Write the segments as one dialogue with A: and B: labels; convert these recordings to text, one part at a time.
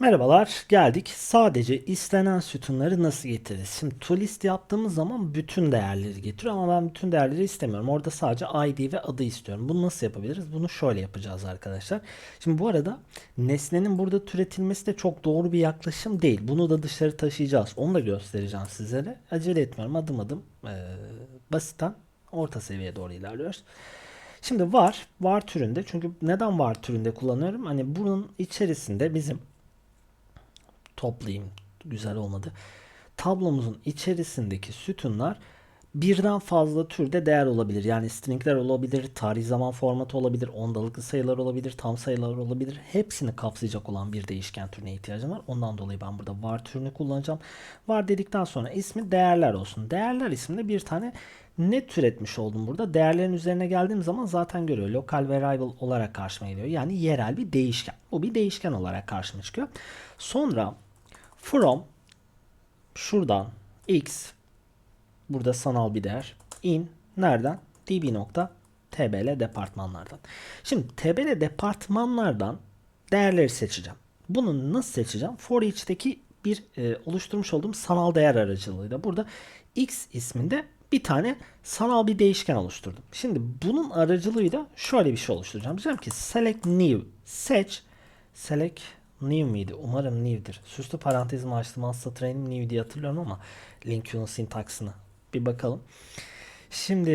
A: Merhabalar, geldik. Sadece istenen sütunları nasıl getiririz? Şimdi toList yaptığımız zaman bütün değerleri getiriyor ama ben bütün değerleri istemiyorum. Orada sadece ID ve adı istiyorum. Bunu nasıl yapabiliriz? Bunu şöyle yapacağız arkadaşlar. Şimdi bu arada nesnenin burada türetilmesi de çok doğru bir yaklaşım değil. Bunu da dışarı taşıyacağız. Onu da göstereceğim sizlere. Acele etmiyorum. Adım adım e, basitten orta seviyeye doğru ilerliyoruz. Şimdi var, var türünde. Çünkü neden var türünde kullanıyorum? Hani bunun içerisinde bizim toplayayım. Güzel olmadı. Tablomuzun içerisindeki sütunlar birden fazla türde değer olabilir. Yani stringler olabilir, tarih zaman formatı olabilir, ondalıklı sayılar olabilir, tam sayılar olabilir. Hepsini kapsayacak olan bir değişken türüne ihtiyacım var. Ondan dolayı ben burada var türünü kullanacağım. Var dedikten sonra ismi değerler olsun. Değerler isminde bir tane ne türetmiş oldum burada? Değerlerin üzerine geldiğim zaman zaten görüyor. Local variable olarak karşıma geliyor. Yani yerel bir değişken. Bu bir değişken olarak karşıma çıkıyor. Sonra from şuradan x burada sanal bir değer in nereden db.tbl departmanlardan. Şimdi tbl departmanlardan değerleri seçeceğim. Bunu nasıl seçeceğim? For each'teki bir e, oluşturmuş olduğum sanal değer aracılığıyla burada x isminde bir tane sanal bir değişken oluşturdum. Şimdi bunun aracılığıyla şöyle bir şey oluşturacağım. Diyeceğim ki select new seç select new miydi? Umarım new'dir. Süslü parantezimi açtım. Aslında training new diye hatırlıyorum ama LinkU'nun sintaksını bir bakalım. Şimdi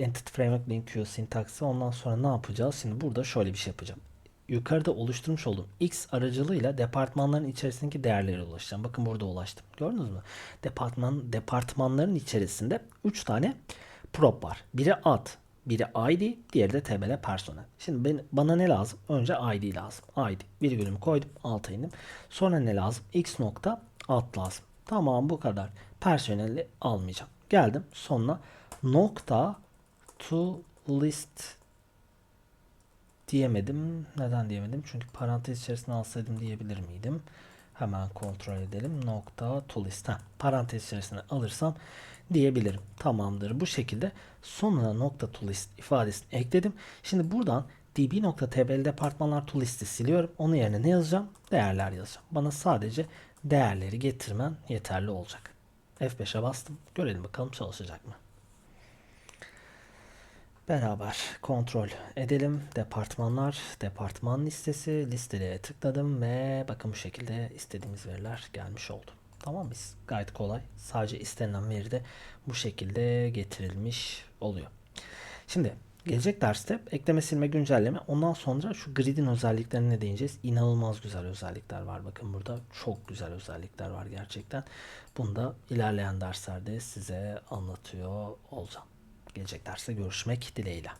A: Entity Framework LinkU sintaksı ondan sonra ne yapacağız? Şimdi burada şöyle bir şey yapacağım. Yukarıda oluşturmuş olduğum X aracılığıyla departmanların içerisindeki değerlere ulaşacağım. Bakın burada ulaştım. Gördünüz mü? Departman departmanların içerisinde 3 tane prop var. Biri ad, biri ID, diğeri de tbl personel. Şimdi ben, bana ne lazım? Önce ID lazım. ID. Virgülümü koydum. Alta indim. Sonra ne lazım? X nokta alt lazım. Tamam bu kadar. Personeli almayacağım. Geldim sonuna nokta to list diyemedim. Neden diyemedim? Çünkü parantez içerisine alsaydım diyebilir miydim? Hemen kontrol edelim. Nokta to list. Heh, parantez içerisine alırsam diyebilirim. Tamamdır. Bu şekilde sonuna nokta to list ifadesini ekledim. Şimdi buradan db.tbl departmanlar to list'i siliyorum. Onun yerine ne yazacağım? Değerler yazacağım. Bana sadece değerleri getirmen yeterli olacak. F5'e bastım. Görelim bakalım çalışacak mı? Beraber kontrol edelim. Departmanlar, departman listesi, listeye tıkladım ve bakın bu şekilde istediğimiz veriler gelmiş oldu. Tamam biz gayet kolay. Sadece istenilen veri de bu şekilde getirilmiş oluyor. Şimdi gelecek derste ekleme silme güncelleme ondan sonra şu grid'in özelliklerine değineceğiz. İnanılmaz güzel özellikler var. Bakın burada çok güzel özellikler var gerçekten. Bunu da ilerleyen derslerde size anlatıyor olacağım. Gelecek derste görüşmek dileğiyle.